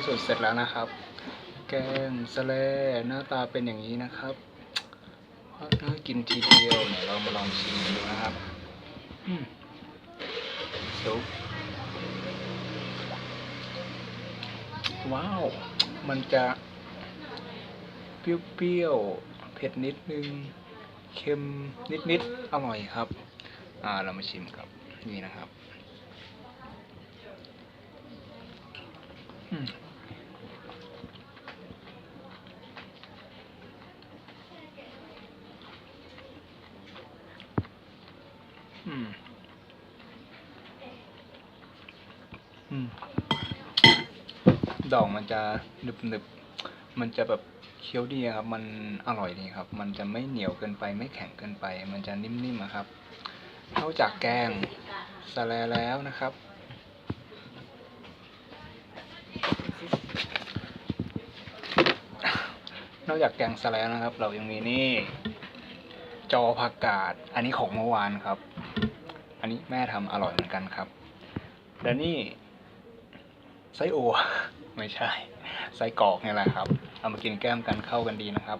ที่สุดเสร็จแล้วนะครับ แกงสะเลหน้าตาเป็นอย่างนี้นะครับน่ากินทีเดียวเนี่ยเรามาลองชิมดูนะครับอืมซุปว้าว มันจะเปรี้ยวๆ เผ็ดนิดนึง เค็มนิดๆ อร่อยครับ อ่า เรามาชิมครับ นี่นะครับ อืม อืม อืม ดอกมันจะหนึบหนึบๆมันจะแบบเคี้ยวดีครับ มันอร่อยดีครับ มันจะไม่เหนียวเกินไป ไม่แข็งเกินไป มันจะนิ่มๆอะครับนอกจากแกงสแลแล้วนะครับ นอกจากแกงสแลนะครับ เรายังมีนี่ จอผักกาด อันนี้ของเมื่อวานครับ อันนี้แม่ทำอร่อยเหมือนกันครับและนี่ไส้อัวไม่ใช่ ไส้กรอกนี่แหละครับ เอามากินแก้มกันเข้ากันดีนะครับ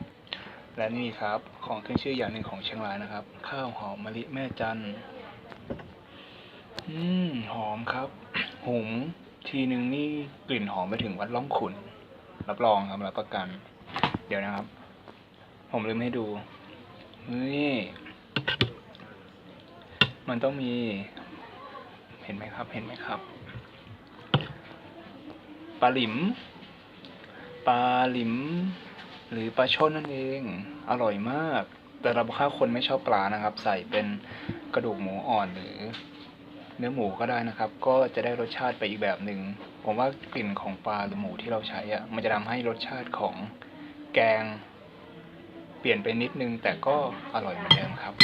และนี่ครับของขึ้นชื่ออย่างหนึ่งของเชียงรายนะครับ ข้าวหอมมะลิแม่จันอืมหอมครับ หุงทีหนึ่งนี่กลิ่นหอมไปถึงวัดล่องขุน รับรองครับรับประกัน เดี๋ยวนะครับ ผมลืมให้ดู นี่มันต้องมี เห็นไหมครับ เห็นไหมครับ ปลาหลิม ปลาหลิม หรือปลาช่อนนั่นเอง อร่อยมาก แต่เราถ้าคนไม่ชอบปลานะครับ ใส่เป็นกระดูกหมูอ่อนหรือ เนื้อหมูก็ได้นะครับ ก็จะได้รสชาติไปอีกแบบหนึ่ง ผมว่ากลิ่นของปลาหรือหมูที่เราใช้อะมันจะทำให้รสชาติของแกง เปลี่ยนไปนิดนึงแต่ก็อร่อยเหมือนเดิมครับ